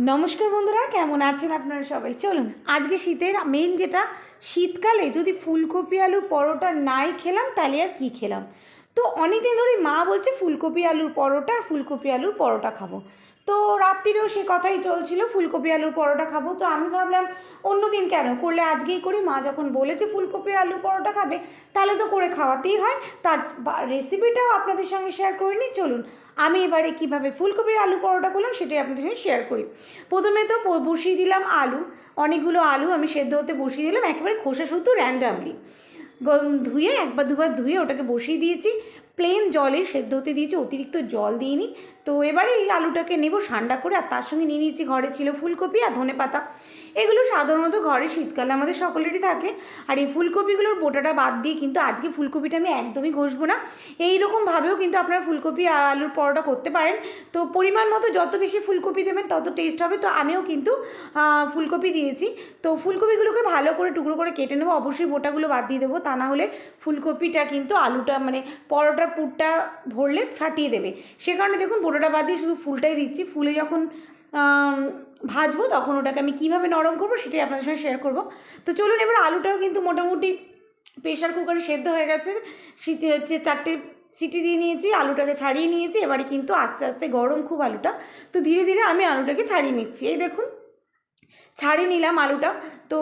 নমস্কার বন্ধুরা, কেমন আছেন আপনারা সবাই? চলুন, আজকে শীতের মেন যেটা, শীতকালে যদি ফুলকপি আলু পরোটা নাই খেলাম, তাহলে আর কী খেলাম? তো অনেকদিন ধরেই মা বলছে, ফুলকপি, আলুর পরোটা ফুলকপি, আলুর পরোটা খাব। তো রাত্রিরেও সে কথাই চলছিল, ফুলকপি আলুর পরোটা খাব। তো আমি ভাবলাম, অন্য দিন কেন? করলে আজকেই করি, মা যখন বলেছে ফুলকপি আলুর পরোটা খাবে, তাহলে তো করে খাওয়াতেই হয়। তার রেসিপিটাও আপনাদের সঙ্গে শেয়ার করে নিই, চলুন। আমি এবারে কীভাবে ফুলকপি আলু পরোটা করলাম, সেটাই আপনাদের সঙ্গে শেয়ার করি। প্রথমে তো বসিয়ে দিলাম আলু। অনেকগুলো আলু আমি সেদ্ধ হতে বসিয়ে দিলাম, একেবারে খোসা শুধু র্যান্ডামলি ধুয়ে একবার দুবার ধুয়ে ওটাকে বসিয়ে দিয়েছি। প্লেন জলে সেদ্ধ হতে দিয়েছি, অতিরিক্ত জল দিইনি। তো এবারে এই আলুটাকে নেব ঠান্ডা করে, আর তার সঙ্গে নিয়ে নিয়েছি, ঘরে ছিল ফুলকপি আর ধনে পাতা এগুলো সাধারণত ঘরে শীতকালে আমাদের সকলেরই থাকে। আর এই ফুলকপিগুলোর বোটাটা বাদ দিয়ে কিন্তু আজকে ফুলকপিটা আমি একদমই ঘষবো না। এই রকমভাবেও কিন্তু আপনারা ফুলকপি, আলুর পরোটা করতে পারেন। তো পরিমাণ মতো যত বেশি ফুলকপি দেবেন, তত টেস্ট হবে। তো আমিও কিন্তু ফুলকপি দিয়েছি। তো ফুলকপিগুলোকে ভালো করে, টুকরো করে কেটে নেব। অবশ্যই বোটাগুলো বাদ দিয়ে দেবো। তা না হলে ফুলকপিটা কিন্তু আলুটা মানে পরোটার পুরটা ভরলে ফাটিয়ে দেবে। সে কারণে দেখুন, বোটাটা বাদ দিয়ে শুধু ফুলটাই দিচ্ছি। ফুলে যখন ভাজবো, তখন ওটাকে আমি কীভাবে নরম করব সেটাই আপনাদের সঙ্গে শেয়ার করব। তো চলুন এবার আলুটাও কিন্তু মোটামুটি প্রেশার কুকারে সেদ্ধ হয়ে গেছে। শীতে হচ্ছে চারটে সিটি দিয়ে নিয়েছি, আলুটাকে ছাড়িয়ে নিয়েছি, এবারে কিন্তু আস্তে আস্তে গরম খুব আলুটা। তো ধীরে ধীরে আমি আলুটাকে ছাড়িয়ে নিচ্ছি। এই দেখুন, ছাড়িয়ে নিলাম আলুটা। তো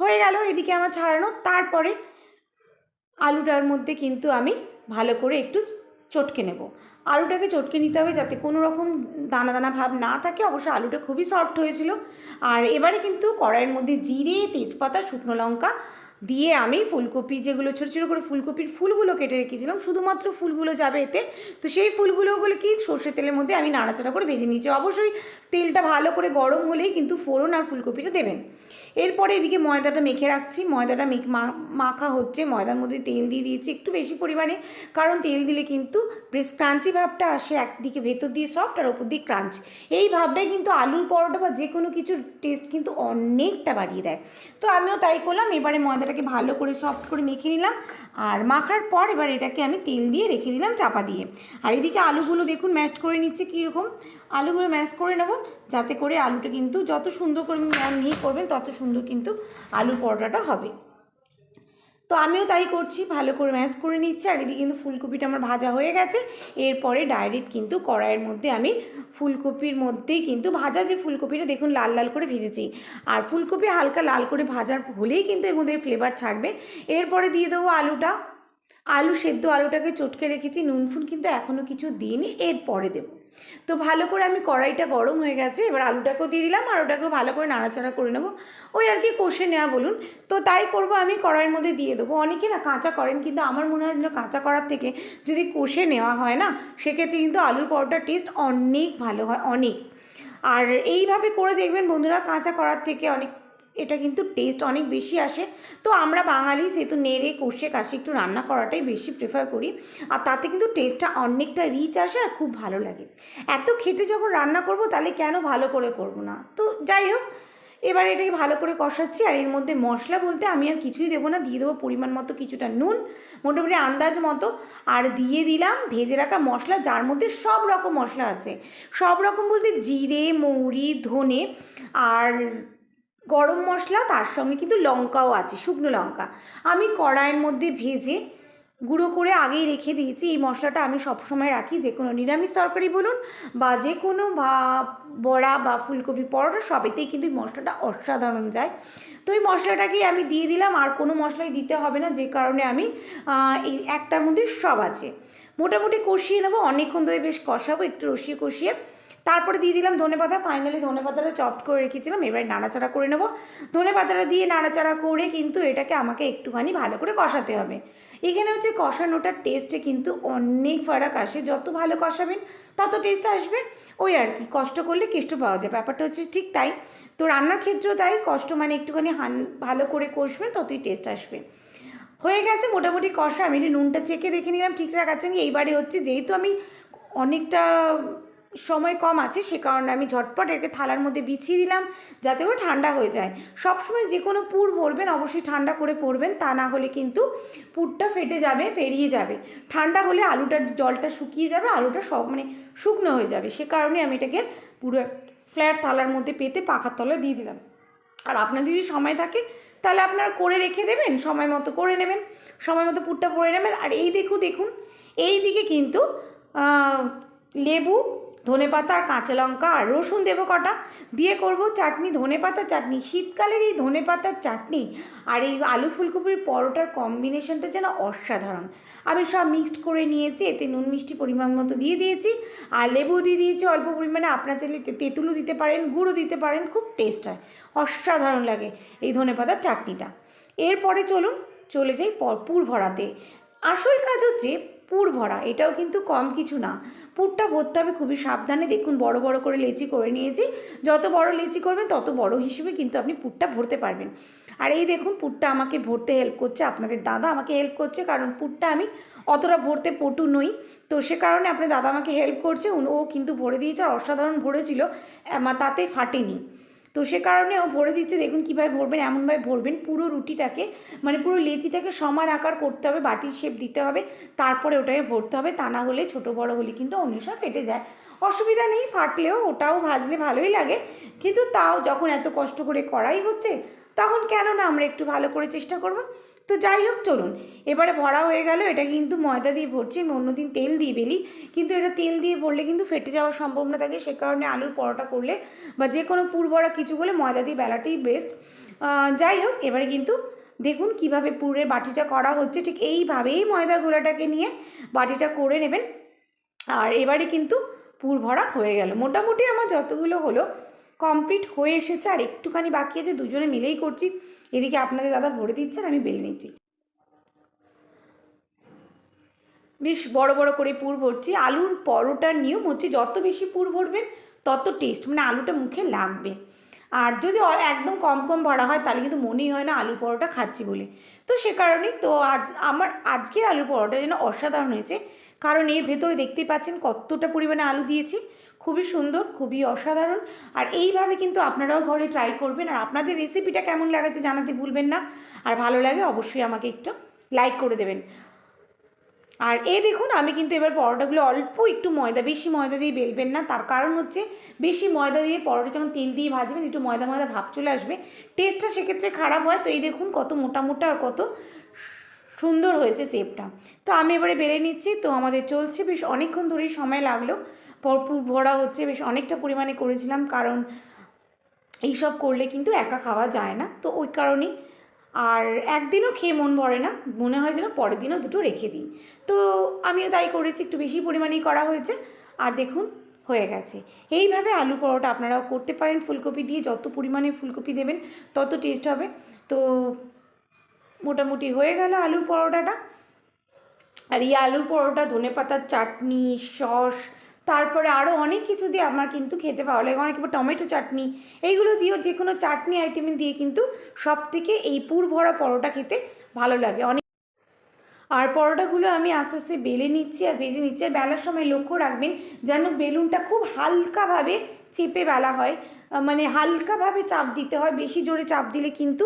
হয়ে গেল এদিকে আমার ছাড়ানো। তারপরে আলুটার মধ্যে কিন্তু আমি ভালো করে একটু চটকে নেব। আলুটাকে চটকে নিতে হবে যাতে কোনো রকম দানা দানা ভাব না থাকে। অবশ্য আলুটা খুবই সফট হয়েছিল। আর এবারে কিন্তু কড়াইয়ের মধ্যে জিরে, তেজপাতা, শুকনো লঙ্কা দিয়ে আমি ফুলকপি যেগুলো ছোটো ছোটো করে ফুলকপির ফুলগুলো কেটে রেখেছিলাম, শুধুমাত্র ফুলগুলো যাবে এতে। তো সেই ফুলগুলোগুলো কি সর্ষের তেলের মধ্যে আমি নাড়াচাড়া করে ভেজে নিয়েছি। অবশ্যই তেলটা ভালো করে গরম হলেই কিন্তু ফোড়ন আর ফুলকপিটা দেবেন। এরপরে এদিকে ময়দাটা মেখে রাখছি, ময়দাটা মেখ হচ্ছে, ময়দার মধ্যে তেল দিয়ে দিয়েছি একটু বেশি পরিমাণে, কারণ তেল দিলে কিন্তু বেশ ক্রাঞ্চি ভাবটা আসে একদিকে ভেতর দিয়ে সফট আর ওপর দিয়ে ক্রাঞ্চ। এই ভাবটাই কিন্তু আলুর পরোটা বা যে কোনো কিছুর টেস্ট কিন্তু অনেকটা বাড়িয়ে দেয়। তো আমিও তাই করলাম, এবারে ময়দাটাকে ভালো করে সফট করে মেখে নিলাম আর মাখার পর এবার এটাকে আমি তেল দিয়ে রেখে দিলাম চাপা দিয়ে। আর এদিকে আলুগুলো দেখুন ম্যাশ করে নিচ্ছে কীরকম। আলুগুলো ম্যাশ করে নেব, যাতে করে আলুটা কিন্তু যত সুন্দর করে নিয়ে করবেন, তত সুন্দর কিন্তু আলু পরোটাটা হবে। তো আমিও তাই করছি, ভালো করে ম্যাশ করে নিচ্ছি। আর এদিকে কিন্তু ফুলকপিটা আমার ভাজা হয়ে গেছে। এরপরে ডাইরেক্ট কিন্তু কড়াইয়ের মধ্যে আমি ফুলকপির মধ্যেই কিন্তু ভাজা যে ফুলকপিটা, দেখুন লাল লাল করে ভেজেছি। আর ফুলকপি হালকা লাল করে ভাজার হলেই কিন্তু এর মধ্যে ফ্লেভার ছাড়বে। এরপরে দিয়ে দেবো আলুটা। আলু সেদ্ধ আলুটাকে চটকে রেখেছি নুন ফুন কিন্তু এখনও কিছু দিইনি। এরপরে দেবো। তো ভালো করে আমি কড়াইটা গরম হয়ে গেছে, এবার আলুটাকেও দিয়ে দিলাম আর ওটাকেও ভালো করে নাড়াচাড়া করে নেব। ওই আর কি কষে নেওয়া বলুন। তো তাই করব আমি, কড়াইয়ের মধ্যে দিয়ে দেবো। অনেকে না কাঁচা করেন, কিন্তু আমার মনে হয় যেন কাঁচা করার থেকে যদি কষে নেওয়া হয় না, সেক্ষেত্রে কিন্তু আলুর পরোটার টেস্ট অনেক ভালো হয়, অনেক। আর এইভাবে করে দেখবেন বন্ধুরা, কাঁচা করার থেকে অনেক এটা কিন্তু টেস্ট অনেক বেশি আসে। তো আমরা বাঙালি সেহেতু নেড়ে, কষে, কাশি একটু রান্না করাটাই বেশি প্রেফার করি। আর তাতে কিন্তু টেস্টটা অনেকটা রিচ আসে আর খুব ভালো লাগে। এত খেতে যখন রান্না করব তাহলে কেন ভালো করে করব না? তো যাই হোক, এবার এটাকে ভালো করে কষাচ্ছি আর এর মধ্যে মশলা বলতে আমি আর কিছুই দেবো না। দিয়ে দেবো পরিমাণ মতো কিছুটা নুন, মোটামুটি আন্দাজ মতো। আর দিয়ে দিলাম ভেজে রাখা মশলা যার মধ্যে সব রকম মশলা আছে। সব রকম বলতে জিরে, মৌরি, ধনে আর গরম মশলা, তার সঙ্গে কিন্তু লঙ্কাও আছে, শুকনো লঙ্কা। আমি কড়াইয়ের মধ্যে ভেজে গুঁড়ো করে আগেই রেখে দিয়েছি। এই মশলাটা আমি সবসময় রাখি, যে কোনো নিরামিষ তরকারি বলুন বা যে কোনো বা বড়া বা ফুলকপি পরোটা, সবেতেই কিন্তু এই মশলাটা অসাধারণ যায়। তো এই মশলাটাকেই আমি দিয়ে দিলাম, আর কোনো মশলাই দিতে হবে না, যে কারণে আমি এই একটার মধ্যে সব আছে। মোটামুটি কষিয়ে নেব, অনেকক্ষণ ধরে বেশ কষাবো, একটু রসিয়ে কষিয়ে তারপরে দিয়ে দিলাম ধনে পাতা। ফাইনালি ধনে পাতাটা চপড করে রেখেছিলাম, এবার নাড়াচাড়া করে নেব। ধনে পাতাটা দিয়ে নাড়াচাড়া করে কিন্তু এটাকে আমাকে একটুখানি ভালো করে কষাতে হবে। এখানে হচ্ছে কষানোটার টেস্টে কিন্তু অনেক ফারাক আসে। যত ভালো কষাবেন, তত টেস্ট আসবে। ওই আর কি, কষ্ট করলে কেষ্ট পাওয়া যায়। ব্যাপারটা হচ্ছে ঠিক তাই। তো রান্নার ক্ষেত্রেও তাই, কষ্ট মানে একটুখানি হান, ভালো করে কষবেন, ততই টেস্ট আসবে। হয়ে গেছে মোটামুটি কষা। আমি নুনটা চেকে দেখে নিলাম। ঠিকঠাক আছে এইবারে হচ্ছে যেহেতু আমি অনেকটা সময় কম আছে, সে কারণে আমি ঝটপট এটাকে থালার মধ্যে বিছিয়ে দিলাম যাতে করে ঠান্ডা হয়ে যায়। সবসময় যে কোনো পুর ভরবেন, অবশ্যই ঠান্ডা করে পরবেন, তা না হলে কিন্তু পুরটা ফেটে যাবে ফেরিয়ে যাবে। ঠান্ডা হলে আলুটার জলটা শুকিয়ে যাবে, আলুটা সব মানে শুকনো হয়ে যাবে। সে কারণে আমি এটাকে পুরো ফ্ল্যাট থালার মধ্যে পেতে পাখার তলায় দিয়ে দিলাম। আর আপনার যদি সময় থাকে, তাহলে আপনারা করে রেখে দেবেন, সময় মতো করে নেবেন, সময় মতো পুরটা ভরে নেবেন। আর এই দেখু, দেখুন, এই দিকে কিন্তু লেবু ধনে পাতা আর কাঁচা লঙ্কা আর রসুন দেবো কটা। দিয়ে করব চাটনি ধনে পাতা চাটনি। শীতকালের এই ধনে পাতার চাটনি আর এই আলু ফুলকপির পরোটার কম্বিনেশনটা যেন অসাধারণ। আমি সব মিক্সড করে নিয়েছি, এতে নুন মিষ্টি পরিমাণ মতো দিয়ে দিয়েছি। আর লেবু দিয়ে দিয়েছি অল্প পরিমাণে, আপনার চাইলে তেঁতুলও দিতে পারেন, গুঁড়ো দিতে পারেন, খুব টেস্ট হয়। অসাধারণ লাগে এই ধনে পাতার চাটনিটা। এরপরে চলুন, চলে যাই পুর ভরাতে। আসল কাজ হচ্ছে পুর ভরা, এটাও কিন্তু কম কিছু না। পুরটা ভরতে হবে খুবই সাবধানে। দেখুন, বড় বড় করে লেচি করে নিয়েছি। যত বড় লেচি করবেন, তত বড় হিসেবে কিন্তু আপনি পুরটা ভরতে পারবেন। আর এই দেখুন, পুরটা আমাকে ভরতে হেল্প করছে। আপনাদের দাদা আমাকে হেল্প করছে, কারণ পুরটা আমি অতটা ভরতে পটু নই। তো সে কারণে আপনার দাদা আমাকে হেল্প করছে। ও কিন্তু ভরে দিয়েছে, আর অসাধারণ ভরেছিল। তাতে ফাটেনি। তো সে কারণে ও ভরে দিচ্ছে, দেখুন কীভাবে ভরবেন, এমনভাবে ভরবেন, পুরো রুটিটাকে মানে পুরো লেচিটাকে সমান আকার করতে হবে, বাটির শেপ দিতে হবে, তারপরে ওটাকে ভরতে হবে, তা না হলে ছোটো বড়ো হলে কিন্তু অন্য সব ফেটে যায়। অসুবিধা নেই, ফাটলেও ওটাও ভাজলে ভালোই লাগে, কিন্তু তাও যখন এত কষ্ট করে করাই হচ্ছে, তখন কেন না আমরা একটু ভালো করে চেষ্টা করব? তো যাই হোক, চলুন। এবারে ভরা হয়ে গেল। এটা কিন্তু ময়দা দিয়ে ভরছি, আমি অন্যদিন তেল দিয়ে বেলি। কিন্তু এটা তেল দিয়ে ভরলে কিন্তু ফেটে যাওয়ার সম্ভাবনা থাকে, সে কারণে আলুর পরোটা করলে বা যে কোনো পুর ভরা কিছু করলে ময়দা দিয়ে বেলাটাই বেস্ট যাই হোক, এবারে কিন্তু দেখুন কীভাবে পুরের বাটিটা করা হচ্ছে। ঠিক এইভাবেই ময়দা গোলাটাকে নিয়ে বাটিটা করে নেবেন। আর এবারে কিন্তু পুর ভরা হয়ে গেল। মোটামুটি আমার যতগুলো হলো কমপ্লিট হয়ে এসেছে আর একটুখানি বাকি আছে, দুজনে মিলেই করছি। এদিকে আপনাদের দাদা ভরে দিচ্ছেন, আমি বেলে নিচ্ছি। বেশ বড় বড় করে পুর ভরছি। আলুর পরোটার নিয়ম হচ্ছে যত বেশি পুর ভরবেন, তত টেস্ট মানে আলুটা মুখে লাগবে। আর যদি একদম কম কম ভরা হয়, তাহলে কিন্তু মনেই হয় না আলু পরোটা খাচ্ছি বলে। তো সে কারণেই তো আজ আমার আজকের আলু পরোটা যেন অসাধারণ হয়েছে। কারণ এর ভেতরে দেখতেই পাচ্ছেন কতটা পরিমাণে আলু দিয়েছি। খুবই সুন্দর, খুবই অসাধারণ। আর এইভাবে কিন্তু আপনারাও ঘরে ট্রাই করবেন। আর আপনাদের রেসিপিটা কেমন লাগাচ্ছে জানাতে ভুলবেন না। আর ভালো লাগে অবশ্যই আমাকে একটু লাইক করে দেবেন। আর এই দেখুন, আমি কিন্তু এবার পরোটাগুলো অল্প একটু ময়দা, বেশি ময়দা দিয়ে বেলবেন না। তার কারণ হচ্ছে, বেশি ময়দা দিয়ে পরোটা যখন তেল দিয়ে ভাজবেন, একটু ময়দা ময়দা ভাব চলে আসবে। টেস্টটা সেক্ষেত্রে খারাপ হয়। তো এই দেখুন, কত মোটা মোটা আর কত সুন্দর হয়েছে শেপটা তো আমি এবারে বেলে নিচ্ছি। তো আমাদের চলছে বেশ অনেকক্ষণ ধরেই সময় লাগল। ভরপুর ভরা হচ্ছে, বেশ অনেকটা পরিমাণে করেছিলাম, কারণ এইসব করলে কিন্তু একা খাওয়া যায় না। তো ওই কারণেই আর একদিনও খেয়ে মন ভরে না, মনে হয় যেন পরের দিনও দুটো রেখে দিই। তো আমিও তাই করেছি, একটু বেশি পরিমাণেই করা হয়েছে, আর দেখুন হয়ে গেছে। এইভাবে আলু পরোটা আপনারাও করতে পারেন, ফুলকপি দিয়ে যত পরিমাণে ফুলকপি দেবেন, তত টেস্ট হবে। তো মোটামুটি হয়ে গেল আলুর পরোটাটা। আর এই আলুর পরোটা ধনে পাতার চাটনি, সস তারপরে আরও অনেক কিছু দিয়ে আমার কিন্তু খেতে ভালো লাগে। অনেক টমেটো চাটনি, এইগুলো দিয়েও যে কোনো চাটনি আইটেম দিয়ে কিন্তু সব থেকে এই পুর ভরা পরোটা খেতে ভালো লাগে। অনেক আর পরোটাগুলো আমি আস্তে আস্তে বেলে নিচ্ছি আর ভেজে নিচ্ছি। আর বেলার সময় লক্ষ্য রাখবেন যেন বেলুনটা খুব হালকাভাবে চেপে বেলা হয়। মানে হালকাভাবে চাপ দিতে হয়, বেশি জোরে চাপ দিলে কিন্তু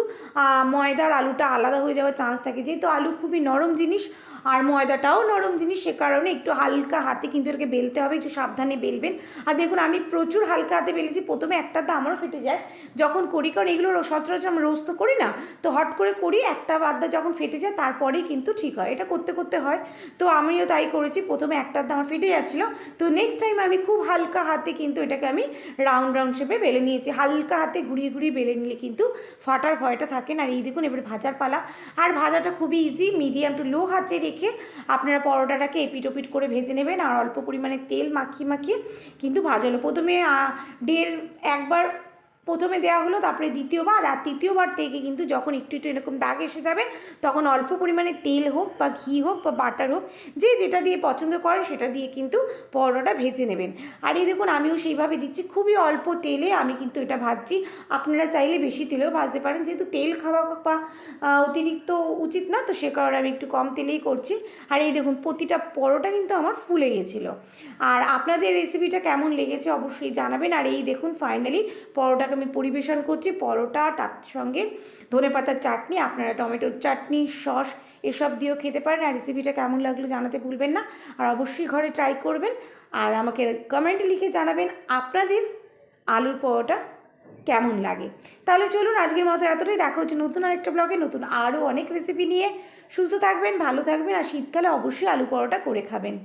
ময়দার আলুটা আলাদা হয়ে যাওয়ার চান্স থাকে। যেহেতু আলু খুবই নরম জিনিস, আর ময়দাটাও নরম জিনিস, সে কারণে একটু হালকা হাতে কিন্তু এটাকে বেলতে হবে, একটু সাবধানে বেলবেন। আর দেখুন, আমি প্রচুর হালকা হাতে বেলেছি, প্রথমে একটা তো আমারও ফেটে যায়, যখন করি, কারণ এগুলো সচরাচর আমরা রোজ তো করি না, তো হট করে করি, একটা বাদ্দা যখন ফেটে যায়, তারপরেই কিন্তু ঠিক হয়, এটা করতে করতে হয়। তো আমিও তাই করেছি, প্রথমে একটা আধটা আমার ফেটে যাচ্ছিল, তো নেক্সট টাইম আমি খুব হালকা হাতে কিন্তু এটাকে আমি রাউন্ড রাউন্ড শেপে বেলে নিয়েছি। হালকা হাতে ঘুরিয়ে ঘুরিয়ে বেলে নিলে কিন্তু ফাটার ভয়টা থাকে না। আর এই দেখুন, এবার ভাজার পালা। আর ভাজাটা খুবই ইজি মিডিয়াম টু লো হাতে রেখে আপনারা পরোটাটাকে এপিট ওপিট করে ভেজে নেবেন আর অল্প পরিমাণে তেল মাখিয়ে মাখিয়ে কিন্তু ভাজালো। প্রথমে ডেল একবার প্রথমে দেওয়া হলো, তারপরে দ্বিতীয়বার আর তৃতীয়বার থেকে কিন্তু যখন একটু একটু এরকম দাগ এসে যাবে, তখন অল্প পরিমাণে তেল হোক বা ঘি হোক বা বাটার হোক, যে যেটা দিয়ে পছন্দ করে সেটা দিয়ে কিন্তু পরোটা ভেজে নেবেন। আর এই দেখুন, আমিও সেইভাবে দিচ্ছি, খুবই অল্প তেলে আমি কিন্তু এটা ভাজছি। আপনারা চাইলে বেশি তেলেও ভাজতে পারেন, যেহেতু তেল খাওয়া বা অতিরিক্ত উচিত না, তো সে কারণে আমি একটু কম তেলেই করছি। আর এই দেখুন, প্রতিটা পরোটা কিন্তু আমার ফুলে গেছিল। আর আপনাদের রেসিপিটা কেমন লেগেছে অবশ্যই জানাবেন। আর এই দেখুন ফাইনালি পরোটাকে আমি পরিবেশন করছি, পরোটা, তার সঙ্গে ধনে পাতার চাটনি, আপনারা টমেটোর চাটনি, সস, এসব দিয়েও খেতে পারেন। আর রেসিপিটা কেমন লাগল জানাতে ভুলবেন না। আর অবশ্যই ঘরে ট্রাই করবেন। আর আমাকে কমেন্টে লিখে জানাবেন আপনাদের আলুর পরোটা কেমন লাগে। তাহলে চলুন আজকের মতো এতটাই। দেখা হচ্ছে নতুন আরেকটা ব্লগে নতুন আরও অনেক রেসিপি নিয়ে। সুস্থ থাকবেন, ভালো থাকবেন। আর শীতকালে অবশ্যই আলু পরোটা করে খাবেন।